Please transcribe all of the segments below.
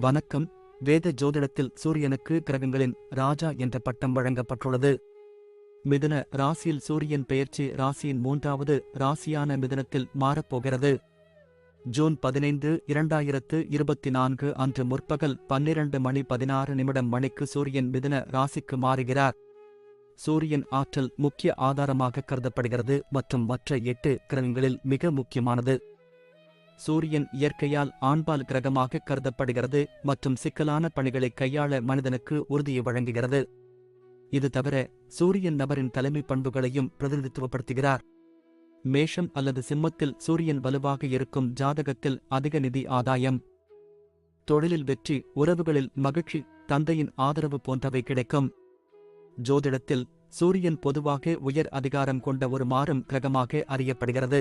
வணக்கம். வேத ஜோதிடத்தில் சூரியனுக்கு கிரகங்களின் ராஜா என்ற பட்டம் வழங்கப்பட்டுள்ளது. மிதுன ராசியில் சூரியன் பெயர்ச்சி ராசியின் மூன்றாவது ராசியான மிதுனத்தில் மாறப்போகிறது. ஜூன் பதினைந்து இரண்டாயிரத்து இருபத்தி நான்கு அன்று முற்பகல் பன்னிரண்டு மணி பதினாறு நிமிடம் மணிக்கு சூரியன் மிதுன ராசிக்கு மாறுகிறார். சூரியன் ஆற்றல் முக்கிய ஆதாரமாக கருதப்படுகிறது மற்றும் மற்ற எட்டு கிரகங்களில் மிக முக்கியமானது. சூரியன் இயற்கையால் ஆண்பால் கிரகமாக கருதப்படுகிறது மற்றும் சிக்கலான பணிகளை கையாள மனிதனுக்கு உறுதியை வழங்குகிறது. இது தவிர சூரியன் நபரின் தலைமை பண்புகளையும் பிரதிநிதித்துவப்படுத்துகிறார். மேஷம் அல்லது சிம்மத்தில் சூரியன் வலுவாக இருக்கும் ஜாதகத்தில் அதிக நிதி ஆதாயம். தொழிலில் வெற்றி உறவுகளில் மகிழ்ச்சி தந்தையின் ஆதரவு போன்றவை கிடைக்கும். ஜோதிடத்தில் சூரியன் பொதுவாக உயர் அதிகாரம் கொண்ட ஒரு மாறும் கிரகமாக அறியப்படுகிறது.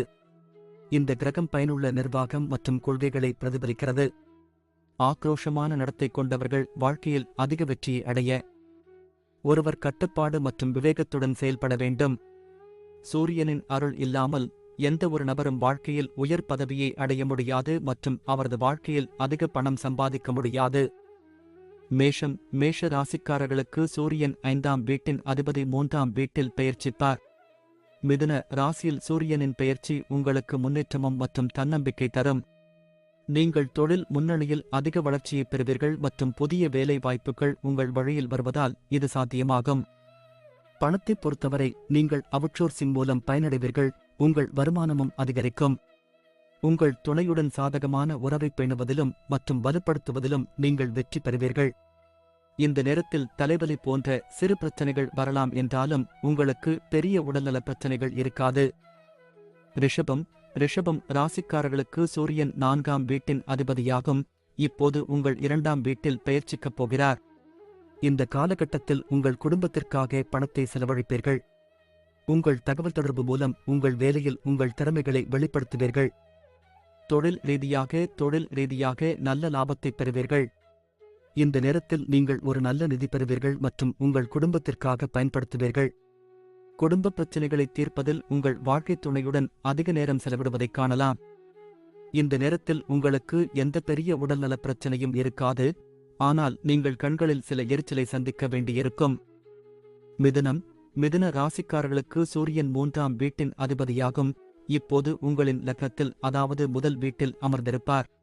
இந்த கிரகம் பயனுள்ள நிர்வாகம் மற்றும் கொள்கைகளை பிரதிபலிக்கிறது. ஆக்ரோஷமான நடத்தை கொண்டவர்கள் வாழ்க்கையில் அதிக வெற்றியை அடைய ஒருவர் கட்டுப்பாடு மற்றும் விவேகத்துடன் செயல்பட வேண்டும். சூரியனின் அருள் இல்லாமல் எந்த ஒரு நபரும் வாழ்க்கையில் உயர் பதவியை அடைய முடியாது மற்றும் அவரது வாழ்க்கையில் அதிக பணம் சம்பாதிக்க முடியாது. மேஷம் மேஷ ராசிக்காரர்களுக்கு சூரியன் ஐந்தாம் வீட்டின் அதிபதி மூன்றாம் வீட்டில் பெயர்ச்சிப்பார். மிதுன ராசியில் சூரியனின் பெயர்ச்சி உங்களுக்கு முன்னேற்றமும் மற்றும் தன்னம்பிக்கை தரும். நீங்கள் தொழில் முன்னணியில் அதிக வளர்ச்சியை பெறுவீர்கள் மற்றும் புதிய வேலை வாய்ப்புகள் உங்கள் வழியில் வருவதால் இது சாத்தியமாகும். பணத்தை பொறுத்தவரை நீங்கள் அவுட்சோர்சிங் மூலம் பயனடைவீர்கள் உங்கள் வருமானமும் அதிகரிக்கும். உங்கள் துணையுடன் சாதகமான உறவை பேணுவதிலும் மற்றும் வலுப்படுத்துவதிலும் நீங்கள் வெற்றி பெறுவீர்கள். இந்த நேரத்தில் தலைவலி போன்ற சிறு பிரச்சனைகள் வரலாம் என்றாலும் உங்களுக்கு பெரிய உடல்நல பிரச்சனைகள் இருக்காது. ரிஷபம் ரிஷபம் ராசிக்காரர்களுக்கு சூரியன் நான்காம் வீட்டின் அதிபதியாகும். இப்போது உங்கள் இரண்டாம் வீட்டில் பெயர்ச்சிக்கப் போகிறார். இந்த காலகட்டத்தில் உங்கள் குடும்பத்திற்காக பணத்தை செலவழிப்பீர்கள். உங்கள் தகவல் தொடர்பு மூலம் உங்கள் வேலையில் உங்கள் திறமைகளை வெளிப்படுத்துவீர்கள். தொழில் ரீதியாக தொழில் ரீதியாக நல்ல லாபத்தை பெறுவீர்கள். இந்த நேரத்தில் நீங்கள் ஒரு நல்ல நிதி பெறுவீர்கள் மற்றும் உங்கள் குடும்பத்திற்காக பயன்படுத்துவீர்கள். குடும்ப பிரச்சனைகளை தீர்ப்பதில் உங்கள் வாழ்க்கைத் துணையுடன் அதிக நேரம் செலவிடுவதைக் காணலாம். இந்த நேரத்தில் உங்களுக்கு எந்த பெரிய உடல்நலப் பிரச்சனையும் இருக்காது. ஆனால் நீங்கள் கண்களில் சில எரிச்சலை சந்திக்க வேண்டியிருக்கும். மிதுனம் மிதுன ராசிக்காரர்களுக்கு சூரியன் மூன்றாம் வீட்டின் அதிபதியாகும். இப்போது உங்களின் லக்னத்தில் அதாவது முதல் வீட்டில் அமர்ந்திருப்பார்.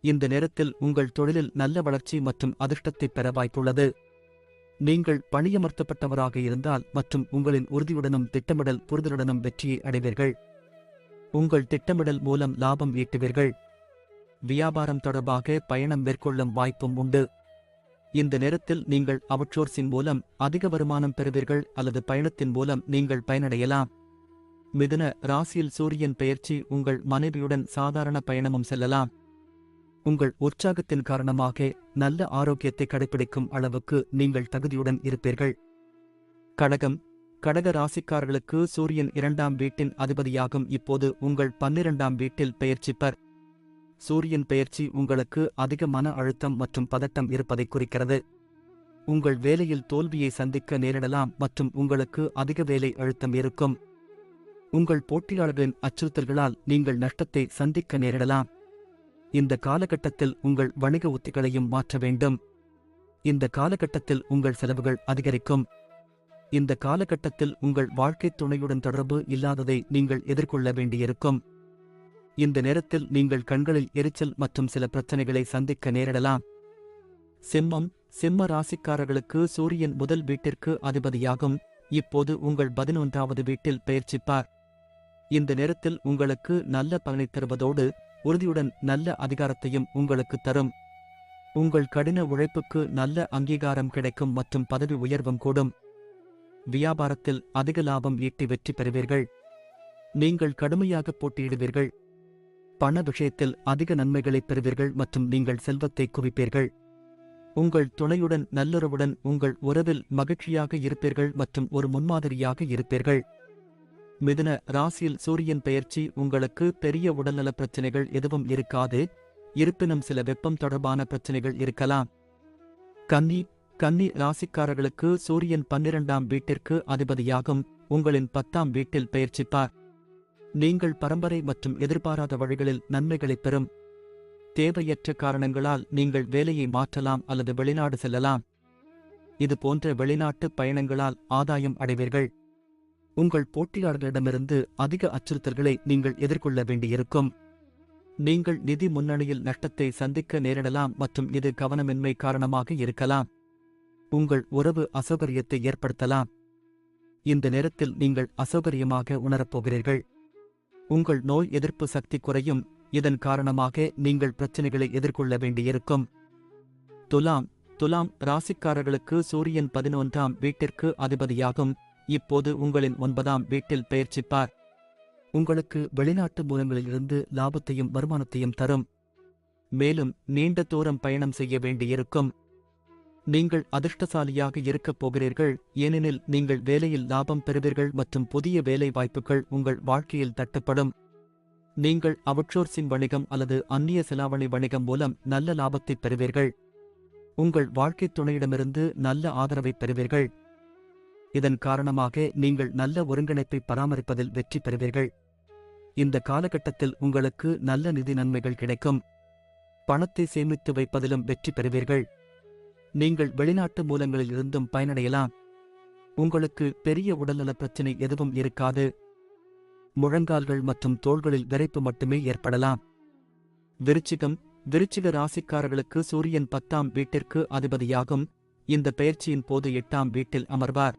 இந்த நேரத்தில் உங்கள் தொழிலில் நல்ல வளர்ச்சி மற்றும் அதிர்ஷ்டத்தை பெற வாய்ப்புள்ளது. நீங்கள் பணியமர்த்தப்பட்டவராக இருந்தால் மற்றும் உங்களின் உறுதியுடனும் திட்டமிடல் புரிதலுடனும் வெற்றியை அடைவீர்கள். உங்கள் திட்டமிடல் மூலம் லாபம் ஈட்டுவீர்கள். வியாபாரம் தொடர்பாக பயணம் மேற்கொள்ளும் வாய்ப்பும் உண்டு. இந்த நேரத்தில் நீங்கள் அவுட்சோர்ஸின் மூலம் அதிக வருமானம் பெறுவீர்கள் அல்லது பயணத்தின் மூலம் நீங்கள் பயனடையலாம். மிதுன ராசியில் சூரியன் பெயர்ச்சி உங்கள் மனைவியுடன் சாதாரண பயணமும் செல்லலாம். உங்கள் உற்சாகத்தின் காரணமாக நல்ல ஆரோக்கியத்தை கடைபிடிக்கும் அளவுக்கு நீங்கள் தகுதியுடன் இருப்பீர்கள். கடகம். கடக ராசிக்காரர்களுக்கு சூரியன் இரண்டாம் வீட்டின் அதிபதியாகும். இப்போது உங்கள் பன்னிரண்டாம் வீட்டில் பெயர்ச்சிப்பர். சூரியன் பெயர்ச்சி உங்களுக்கு அதிக மன அழுத்தம் மற்றும் பதட்டம் இருப்பதை குறிக்கிறது. உங்கள் வேலையில் தோல்வியை சந்திக்க நேரிடலாம் மற்றும் உங்களுக்கு அதிக வேலை அழுத்தம் இருக்கும். உங்கள் போட்டியாளர்களின் அச்சுறுத்தல்களால் நீங்கள் நஷ்டத்தை சந்திக்க நேரிடலாம். இந்த காலகட்டத்தில் உங்கள் வணிக உத்திகளையும் மாற்ற வேண்டும். இந்த காலகட்டத்தில் உங்கள் செலவுகள் அதிகரிக்கும். இந்த காலகட்டத்தில் உங்கள் வாழ்க்கைத் துணையுடன் தொடர்பு இல்லாததை நீங்கள் எதிர்கொள்ள வேண்டியிருக்கும். இந்த நேரத்தில் நீங்கள் கண்களில் எரிச்சல் மற்றும் சில பிரச்சனைகளை சந்திக்க நேரிடலாம். சிம்மம் சிம்ம ராசிக்காரர்களுக்கு சூரியன் முதல் வீட்டிற்கு அதிபதியாகும். இப்போது உங்கள் பதினொன்றாவது வீட்டில் பெயர்ச்சிப்பார். இந்த நேரத்தில் உங்களுக்கு நல்ல பலனை தருவதோடு உறுதியுடன் நல்ல அதிகாரத்தையும் உங்களுக்கு தரும். உங்கள் கடின உழைப்புக்கு நல்ல அங்கீகாரம் கிடைக்கும் மற்றும் பதவி உயர்வும் கூடும். வியாபாரத்தில் அதிக லாபம் ஈட்டி வெற்றி பெறுவீர்கள். நீங்கள் கடுமையாக போட்டியிடுவீர்கள். பண விஷயத்தில் அதிக நன்மைகளை பெறுவீர்கள் மற்றும் நீங்கள் செல்வத்தை குவிப்பீர்கள். உங்கள் துணையுடன் நல்லுறவுடன் உங்கள் உறவில் மகிழ்ச்சியாக இருப்பீர்கள் மற்றும் ஒரு முன்மாதிரியாக இருப்பீர்கள். மிதுன ராசியில் சூரியன் பெயர்ச்சி உங்களுக்கு பெரிய உடல்நலப் பிரச்சனைகள் எதுவும் இருக்காது. இருப்பினும் சில வெப்பம் தொடர்பான பிரச்சனைகள் இருக்கலாம். கன்னி கன்னி ராசிக்காரர்களுக்கு சூரியன் பன்னிரண்டாம் வீட்டிற்கு அதிபதியாகும். உங்களின் பத்தாம் வீட்டில் பெயர்ச்சிப்பார். நீங்கள் பரம்பரை மற்றும் எதிர்பாராத வழிகளில் நன்மைகளைப் பெறும். தேவையற்ற காரணங்களால் நீங்கள் வேலையை மாற்றலாம் அல்லது வெளிநாடு செல்லலாம். இது போன்ற வெளிநாட்டு பயணங்களால் ஆதாயம் அடைவீர்கள். உங்கள் போட்டியாளர்களிடமிருந்து அதிக அச்சுறுத்தல்களை நீங்கள் எதிர்கொள்ள வேண்டியிருக்கும். நீங்கள் நிதி முன்னணியில் நஷ்டத்தை சந்திக்க நேரிடலாம் மற்றும் இது கவனமின்மை காரணமாக இருக்கலாம். உங்கள் உறவு அசௌகரியத்தை ஏற்படுத்தலாம். இந்த நேரத்தில் நீங்கள் அசௌகரியமாக உணரப்போகிறீர்கள் உங்கள் நோய் எதிர்ப்பு சக்தி குறையும். இதன் காரணமாக நீங்கள் பிரச்சனைகளை எதிர்கொள்ள வேண்டியிருக்கும். துலாம் துலாம் ராசிக்காரர்களுக்கு சூரியன் பதினொன்றாம் வீட்டிற்கு அதிபதியாகும். இப்போது உங்களின் ஒன்பதாம் வீட்டில் பயிற்சிப்பார் உங்களுக்கு வெளிநாட்டு மூலங்களிலிருந்து லாபத்தையும் வருமானத்தையும் தரும். மேலும் நீண்ட தூரம் பயணம் செய்ய வேண்டியிருக்கும். நீங்கள் அதிர்ஷ்டசாலியாக இருக்கப் போகிறீர்கள். ஏனெனில் நீங்கள் வேலையில் லாபம் பெறுவீர்கள் மற்றும் புதிய வேலை வாய்ப்புகள் உங்கள் வாழ்க்கையில் தட்டப்படும். நீங்கள் அவுட்சோர்சிங் வணிகம் அல்லது அந்நிய செலாவணி வணிகம் மூலம் நல்ல லாபத்தை பெறுவீர்கள். உங்கள் வாழ்க்கைத் துணையிடமிருந்து நல்ல ஆதரவை பெறுவீர்கள். இதன் காரணமாக நீங்கள் நல்ல ஒருங்கிணைப்பை பராமரிப்பதில் வெற்றி பெறுவீர்கள். இந்த காலகட்டத்தில் உங்களுக்கு நல்ல நிதி நன்மைகள் கிடைக்கும். பணத்தை சேமித்து வைப்பதிலும் வெற்றி பெறுவீர்கள். நீங்கள் வெளிநாட்டு மூலங்களில் இருந்தும் பயனடையலாம். உங்களுக்கு பெரிய உடல்நலப் பிரச்சினை எதுவும் இருக்காது. முழங்கால்கள் மற்றும் தோள்களில் விரைப்பு மட்டுமே ஏற்படலாம். விருச்சிகம் விருச்சிக ராசிக்காரர்களுக்கு சூரியன் பத்தாம் வீட்டிற்கு அதிபதியாகும். இந்த பெயர்ச்சியின் போது எட்டாம் வீட்டில் அமர்வார்.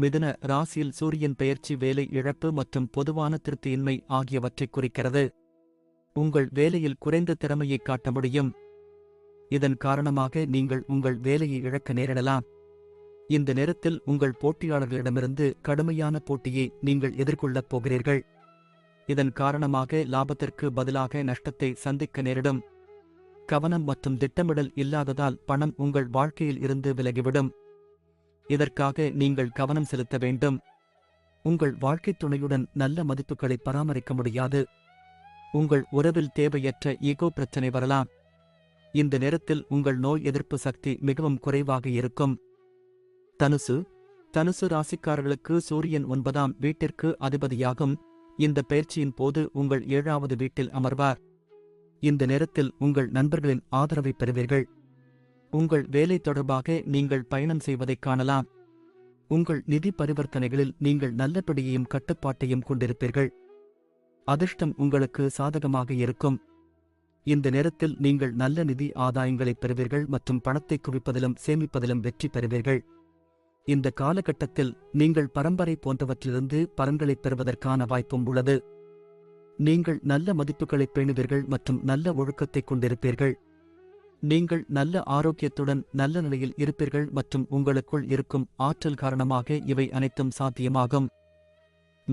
மிதுன ராசியில் சூரியன் பெயர்ச்சி வேலை இழப்பு மற்றும் பொதுவான திருப்தியின்மை ஆகியவற்றைக் குறிக்கிறது. உங்கள் வேலையில் குறைந்த திறமையை காட்ட முடியும். இதன் காரணமாக நீங்கள் உங்கள் வேலையை இழக்க நேரிடலாம். இந்த நேரத்தில் உங்கள் போட்டியாளர்களிடமிருந்து கடுமையான போட்டியை நீங்கள் எதிர்கொள்ளப் போகிறீர்கள். இதன் காரணமாக லாபத்திற்கு பதிலாக நஷ்டத்தை சந்திக்க நேரிடும். கவனம் மற்றும் திட்டமிடல் இல்லாததால் பணம் உங்கள் வாழ்க்கையில் இருந்து விலகிவிடும். இதற்காக நீங்கள் கவனம் செலுத்த வேண்டும். உங்கள் வாழ்க்கைத் துணையுடன் நல்ல மதிப்புகளை பராமரிக்க முடியாது. உங்கள் உறவில் தேவையற்ற ஈகோ பிரச்சனை வரலாம். இந்த நேரத்தில் உங்கள் நோய் எதிர்ப்பு சக்தி மிகவும் குறைவாக இருக்கும். தனுசு. தனுசு ராசிக்காரர்களுக்கு சூரியன் ஒன்பதாம் வீட்டிற்கு அதிபதியாகும். இந்த பயிற்சியின் போது உங்கள் ஏழாவது வீட்டில் அமர்வார். இந்த நேரத்தில் உங்கள் நண்பர்களின் ஆதரவை பெறுவீர்கள். உங்கள் வேலை தொடர்பாக நீங்கள் பயணம் செய்வதைக் காணலாம். உங்கள் நிதி பரிவர்த்தனைகளில் நீங்கள் நல்லபடியையும் கட்டுப்பாட்டையும் கொண்டிருப்பீர்கள். அதிர்ஷ்டம் உங்களுக்கு சாதகமாக இருக்கும். இந்த நேரத்தில் நீங்கள் நல்ல நிதி ஆதாயங்களைப் பெறுவீர்கள் மற்றும் பணத்தை குவிப்பதிலும் சேமிப்பதிலும் வெற்றி பெறுவீர்கள். இந்த காலகட்டத்தில் நீங்கள் பரம்பரை போன்றவற்றிலிருந்து பலன்களைப் பெறுவதற்கான வாய்ப்பும் உள்ளது. நீங்கள் நல்ல மதிப்புகளைப் பேணுவீர்கள் மற்றும் நல்ல ஒழுக்கத்தைக் கொண்டிருப்பீர்கள். நீங்கள் நல்ல ஆரோக்கியத்துடன் நல்ல நிலையில் இருப்பீர்கள் மற்றும் உங்களுக்குள் இருக்கும் ஆற்றல் காரணமாக இவை அனைத்தும் சாத்தியமாகும்.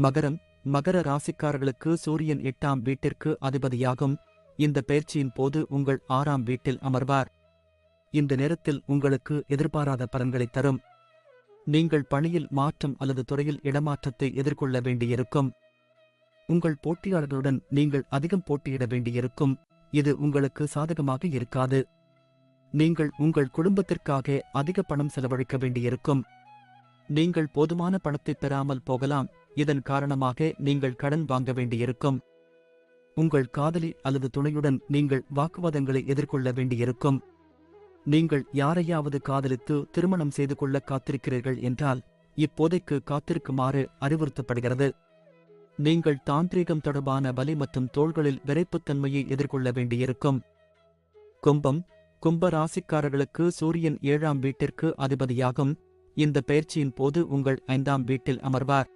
மகரம் மகர ராசிக்காரர்களுக்கு சூரியன் எட்டாம் வீட்டிற்கு அதிபதியாகும். இந்த பயிற்சியின் போது உங்கள் ஆறாம் வீட்டில் அமர்வார். இந்த நேரத்தில் உங்களுக்கு எதிர்பாராத பலன்களைத் தரும். நீங்கள் பணியில் மாற்றம் அல்லது துறையில் இடமாற்றத்தை எதிர்கொள்ள வேண்டியிருக்கும். உங்கள் போட்டியாளர்களுடன் நீங்கள் அதிகம் போட்டியிட வேண்டியிருக்கும். இது உங்களுக்கு சாதகமாக இருக்காது. நீங்கள் உங்கள் குடும்பத்திற்காக அதிக பணம் செலவழிக்க வேண்டியிருக்கும். நீங்கள் போதுமான பணத்தை பெறாமல் போகலாம். இதன் காரணமாக நீங்கள் கடன் வாங்க வேண்டியிருக்கும். உங்கள் காதலி அல்லது துணையுடன் நீங்கள் வாக்குவாதங்களை எதிர்கொள்ள வேண்டியிருக்கும். நீங்கள் யாரையாவது காதலித்து திருமணம் செய்து கொள்ள காத்திருக்கிறீர்கள் என்றால் இப்போதைக்கு காத்திருக்குமாறு அறிவுறுத்தப்படுகிறது. நீங்கள் தாந்திரீகம் தொடர்பான வலி மற்றும் தோள்களில் விரைப்புத்தன்மையை எதிர்கொள்ள வேண்டியிருக்கும். கும்பம் கும்ப ராசிக்காரர்களுக்கு சூரியன் ஏழாம் வீட்டிற்கு அதிபதியாகும். இந்த பயிற்சியின் போது உங்கள் ஐந்தாம் வீட்டில் அமர்வார்.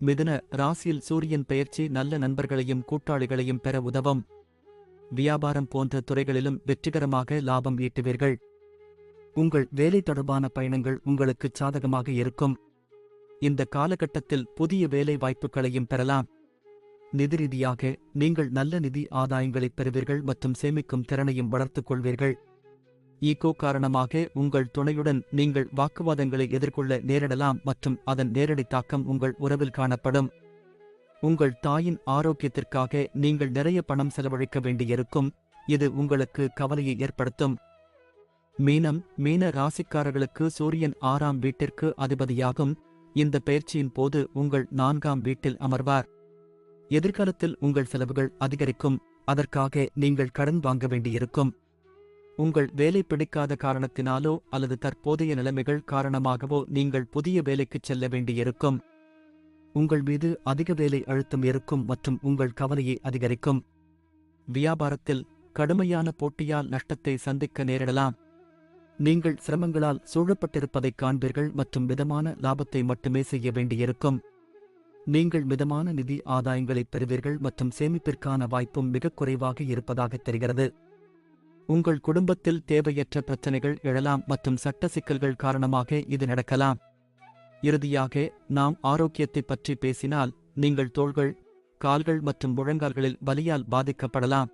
மிதுன ராசியில் சூரியன் பெயர்ச்சி நல்ல நண்பர்களையும் கூட்டாளிகளையும் பெற உதவும். வியாபாரம் போன்ற துறைகளிலும் வெற்றிகரமாக லாபம் ஈட்டுவீர்கள். உங்கள் வேலை தொடர்பான பயணங்கள் உங்களுக்கு சாதகமாக இருக்கும். இந்த காலகட்டத்தில் புதிய வேலை வாய்ப்புகளையும் பெறலாம். நிதி ரீதியாக நீங்கள் நல்ல நிதி ஆதாயங்களைப் பெறுவீர்கள் மற்றும் சேமிக்கும் திறனையும் வளர்த்துக் கொள்வீர்கள். ஈகோ காரணமாக உங்கள் துணையுடன் நீங்கள் வாக்குவாதங்களை எதிர்கொள்ள நேரிடலாம் மற்றும் அதன் நேரடி தாக்கம் உங்கள் உறவில் காணப்படும். உங்கள் தாயின் ஆரோக்கியத்திற்காக நீங்கள் நிறைய பணம் செலவழிக்க வேண்டியிருக்கும். இது உங்களுக்கு கவலையை ஏற்படுத்தும். மீனம் மீன ராசிக்காரர்களுக்கு சூரியன் ஆறாம் வீட்டிற்கு அதிபதியாகும். இந்த பயிற்சியின் போது உங்கள் நான்காம் வீட்டில் அமர்வார். எதிர்காலத்தில் உங்கள் செலவுகள் அதிகரிக்கும். அதற்காக நீங்கள் கடன் வாங்க வேண்டியிருக்கும். உங்கள் வேலை பிடிக்காத காரணத்தினாலோ அல்லது தற்போதைய நிலைமைகள் காரணமாகவோ நீங்கள் புதிய வேலைக்குச் செல்ல வேண்டியிருக்கும். உங்கள் மீது அதிக வேலை அழுத்தம் இருக்கும் மற்றும் உங்கள் கவலையை அதிகரிக்கும். வியாபாரத்தில் கடுமையான போட்டியால் நஷ்டத்தை சந்திக்க நேரிடலாம். நீங்கள் சிரமங்களால் சூழப்பட்டிருப்பதைக் காண்பீர்கள் மற்றும் மிதமான லாபத்தை மட்டுமே செய்ய வேண்டியிருக்கும். நீங்கள் மிதமான நிதி ஆதாயங்களைப் பெறுவீர்கள் மற்றும் சேமிப்பிற்கான வாய்ப்பும் மிகக் குறைவாக இருப்பதாக தெரிகிறது. உங்கள் குடும்பத்தில் தேவையற்ற பிரச்சனைகள் எழலாம் மற்றும் சட்ட சிக்கல்கள் காரணமாக இது நடக்கலாம். இறுதியாக நாம் ஆரோக்கியத்தைப் பற்றி பேசினால் நீங்கள் தோள்கள் கால்கள் மற்றும் முழங்கால்களில் வலியால் பாதிக்கப்படலாம்.